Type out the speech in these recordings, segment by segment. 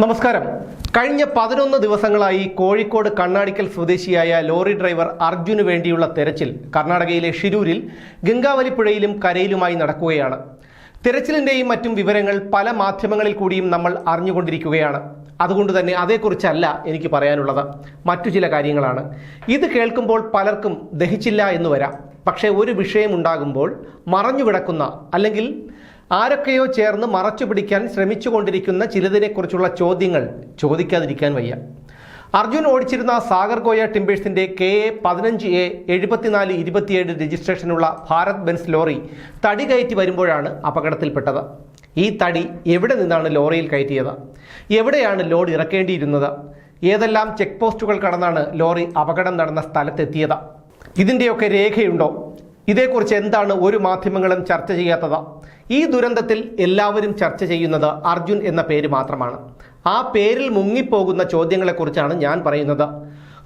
നമസ്കാരം. കഴിഞ്ഞ പതിനൊന്ന് ദിവസങ്ങളായി കോഴിക്കോട് കണ്ണാടിക്കൽ സ്വദേശിയായ ലോറി ഡ്രൈവർ അർജുന് വേണ്ടിയുള്ള തെരച്ചിൽ കർണാടകയിലെ ഷിരൂരിൽ ഗംഗാവലിപ്പുഴയിലും കരയിലുമായി നടക്കുകയാണ്. തെരച്ചിലിന്റെയും മറ്റും വിവരങ്ങൾ പല മാധ്യമങ്ങളിൽ കൂടിയും നമ്മൾ അറിഞ്ഞുകൊണ്ടിരിക്കുകയാണ്. അതുകൊണ്ട് തന്നെ അതേക്കുറിച്ചല്ല എനിക്ക് പറയാനുള്ളത്. മറ്റു ചില കാര്യങ്ങളാണ്. ഇത് കേൾക്കുമ്പോൾ പലർക്കും ദഹിച്ചില്ല എന്ന് വരാം. പക്ഷേ ഒരു വിഷയമുണ്ടാകുമ്പോൾ മറഞ്ഞുകിടക്കുന്ന അല്ലെങ്കിൽ ആരൊക്കെയോ ചേർന്ന് മറച്ചു പിടിക്കാൻ ശ്രമിച്ചുകൊണ്ടിരിക്കുന്ന ചിലതിനെക്കുറിച്ചുള്ള ചോദ്യങ്ങൾ ചോദിക്കാതിരിക്കാൻ വയ്യ. അർജുൻ ഓടിച്ചിരുന്ന സാഗർ ഗോയ ടിംബേഴ്സിന്റെ കെ എ പതിനഞ്ച് എ എഴുപത്തിനാല് ഇരുപത്തിയേഴ് രജിസ്ട്രേഷനുള്ള ഭാരത് ബെൻസ് ലോറി തടി കയറ്റി വരുമ്പോഴാണ് അപകടത്തിൽപ്പെട്ടത്. ഈ തടി എവിടെ നിന്നാണ് ലോറിയിൽ കയറ്റിയത്? എവിടെയാണ് ലോഡ് ഇറക്കേണ്ടിയിരുന്നത്? ഏതെല്ലാം ചെക്ക് പോസ്റ്റുകൾ കടന്നാണ് ലോറി അപകടം നടന്ന സ്ഥലത്തെത്തിയത്? ഇതിന്റെയൊക്കെ രേഖയുണ്ടോ? ഇതേക്കുറിച്ച് എന്താണ് ഒരു മാധ്യമങ്ങളും ചർച്ച ചെയ്യാത്തത്? ഈ ദുരന്തത്തിൽ എല്ലാവരും ചർച്ച ചെയ്യുന്നത് അർജുൻ എന്ന പേര് മാത്രമാണ്. ആ പേരിൽ മുങ്ങിപ്പോകുന്ന ചോദ്യങ്ങളെക്കുറിച്ചാണ് ഞാൻ പറയുന്നത്.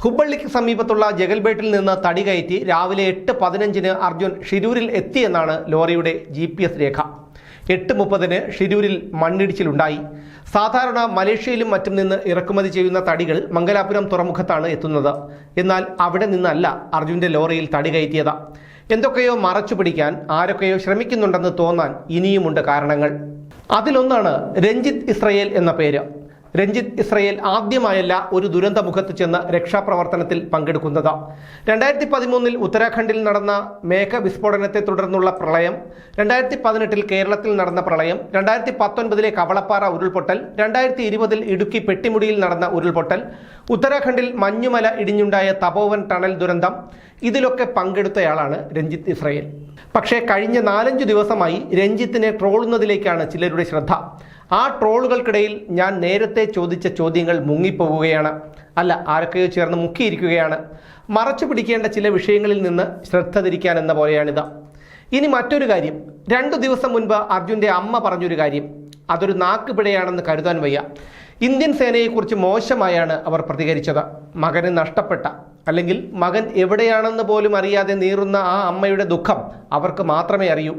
ഹുബള്ളിക്ക് സമീപത്തുള്ള ജഗൽബേട്ടിൽ നിന്ന് തടി കയറ്റി രാവിലെ എട്ട് പതിനഞ്ചിന് അർജുൻ ഷിരൂരിൽ എത്തിയെന്നാണ് ലോറിയുടെ ജി പി എസ് രേഖ. എട്ട് മുപ്പതിന് ഷിരൂരിൽ മണ്ണിടിച്ചിലുണ്ടായി. സാധാരണ മലേഷ്യയിലും മറ്റും നിന്ന് ഇറക്കുമതി ചെയ്യുന്ന തടികൾ മംഗലാപുരം തുറമുഖത്താണ് എത്തുന്നത്. എന്നാൽ അവിടെ നിന്നല്ല അർജുന്റെ ലോറിയിൽ തടി കയറ്റിയത്. എന്തൊക്കെയോ മറച്ചു പിടിക്കാൻ ആരൊക്കെയോ ശ്രമിക്കുന്നുണ്ടെന്ന് തോന്നാൻ ഇനിയുമുണ്ട് കാരണങ്ങൾ. അതിലൊന്നാണ് രഞ്ജിത്ത് ഇസ്രയേൽ എന്ന പേര്. രഞ്ജിത്ത് ഇസ്രയേൽ ആദ്യമായല്ല ഒരു ദുരന്തമുഖത്ത് ചെന്ന് രക്ഷാപ്രവർത്തനത്തിൽ പങ്കെടുക്കുന്നത്. രണ്ടായിരത്തി പതിമൂന്നിൽ ഉത്തരാഖണ്ഡിൽ നടന്ന മേഘ വിസ്ഫോടനത്തെ തുടർന്നുള്ള പ്രളയം രണ്ടായിരത്തി പതിനെട്ടിൽ കേരളത്തിൽ നടന്ന പ്രളയം രണ്ടായിരത്തി പത്തൊൻപതിലെ കവളപ്പാറ ഉരുൾപൊട്ടൽ രണ്ടായിരത്തി ഇരുപതിൽ ഇടുക്കി പെട്ടിമുടിയിൽ നടന്ന ഉരുൾപൊട്ടൽ ഉത്തരാഖണ്ഡിൽ മഞ്ഞുമല ഇടിഞ്ഞുണ്ടായ തപോവൻ ടണൽ ദുരന്തം ഇതിലൊക്കെ പങ്കെടുത്തയാളാണ് രഞ്ജിത്ത് ഇസ്രയേൽ. പക്ഷേ കഴിഞ്ഞ നാലഞ്ചു ദിവസമായി രഞ്ജിത്തിനെ ട്രോളുന്നതിലേക്കാണ് ചിലരുടെ ശ്രദ്ധ. ആ ട്രോളുകൾക്കിടയിൽ ഞാൻ നേരത്തെ ചോദിച്ച ചോദ്യങ്ങൾ മുങ്ങിപ്പോവുകയാണ്. അല്ല ആരൊക്കെയോ ചേർന്ന് മുക്കിയിരിക്കുകയാണ്. മറച്ചു പിടിക്കേണ്ട ചില വിഷയങ്ങളിൽ നിന്ന് ശ്രദ്ധ തിരിക്കാൻ എന്ന പോലെയാണിത്. ഇനി മറ്റൊരു കാര്യം. രണ്ടു ദിവസം മുൻപ് അർജുന്റെ അമ്മ പറഞ്ഞൊരു കാര്യം. അതൊരു നാക്കുപിഴയാണെന്ന് കരുതാൻ വയ്യ. ഇന്ത്യൻ സേനയെക്കുറിച്ച് മോശമായാണ് അവർ പ്രതികരിച്ചത്. മകന് നഷ്ടപ്പെട്ട അല്ലെങ്കിൽ മകൻ എവിടെയാണെന്ന് പോലും അറിയാതെ നീറുന്ന ആ അമ്മയുടെ ദുഃഖം അവർക്ക് മാത്രമേ അറിയൂ.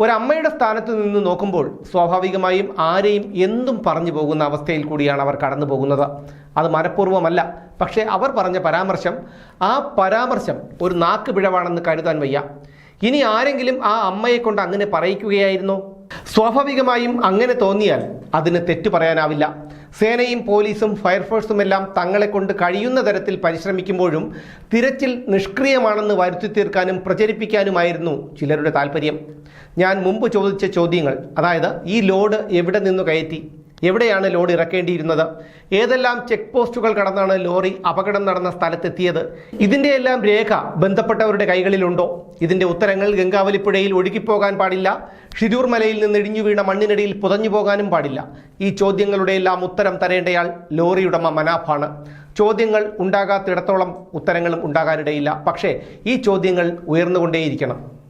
ഒരമ്മയുടെ സ്ഥാനത്ത് നിന്ന് നോക്കുമ്പോൾ സ്വാഭാവികമായും ആരെയും എന്തും പറഞ്ഞു പോകുന്ന അവസ്ഥയിൽ കൂടിയാണ് അവർ കടന്നു പോകുന്നത്. അത് മനഃപൂർവമല്ല. പക്ഷേ അവർ പറഞ്ഞ പരാമർശം ആ പരാമർശം ഒരു നാക്ക് പിഴവാണെന്ന് കരുതാൻ വയ്യ. ഇനി ആരെങ്കിലും ആ അമ്മയെ കൊണ്ട് അങ്ങനെ പറയിക്കുകയായിരുന്നോ? സ്വാഭാവികമായും അങ്ങനെ തോന്നിയാൽ അതിന് തെറ്റു പറയാനാവില്ല. സേനയും പോലീസും ഫയർഫോഴ്സും എല്ലാം തങ്ങളെ കൊണ്ട് കഴിയുന്ന തരത്തിൽ പരിശ്രമിക്കുമ്പോഴും തിരച്ചിൽ നിഷ്ക്രിയമാണെന്ന് വരുത്തി തീർക്കാനും പ്രചരിപ്പിക്കാനുമായിരുന്നു ചിലരുടെ താല്പര്യം ഞാൻ മുമ്പ് ചോദിച്ച ചോദ്യങ്ങൾ അതായത് ഈ ലോഡ് എവിടെ നിന്ന് കയറ്റി? എവിടെയാണ് ലോഡ് ഇറക്കേണ്ടിയിരുന്നത്? ഏതെല്ലാം ചെക്ക് പോസ്റ്റുകൾ കടന്നാണ് ലോറി അപകടം നടന്ന സ്ഥലത്തെത്തിയത്? ഇതിന്റെ എല്ലാം രേഖ ബന്ധപ്പെട്ടവരുടെ കൈകളിലുണ്ടോ? ഇതിന്റെ ഉത്തരങ്ങൾ ഗംഗാവലിപ്പുഴയിൽ ഒഴുകിപ്പോകാൻ പാടില്ല. ഷിരൂർ മലയിൽ നിന്ന് ഇടിഞ്ഞു വീണ മണ്ണിനടിയിൽ പുതഞ്ഞു പോകാനും പാടില്ല. ഈ ചോദ്യങ്ങളുടെ എല്ലാം ഉത്തരം തരേണ്ടയാൾ ലോറിയുടമ മനാഫാണ്. ചോദ്യങ്ങൾ ഉണ്ടാകാത്തിടത്തോളം ഉത്തരങ്ങളും ഉണ്ടാകാനിടയില്ല. പക്ഷേ ഈ ചോദ്യങ്ങൾ ഉയർന്നുകൊണ്ടേയിരിക്കണം.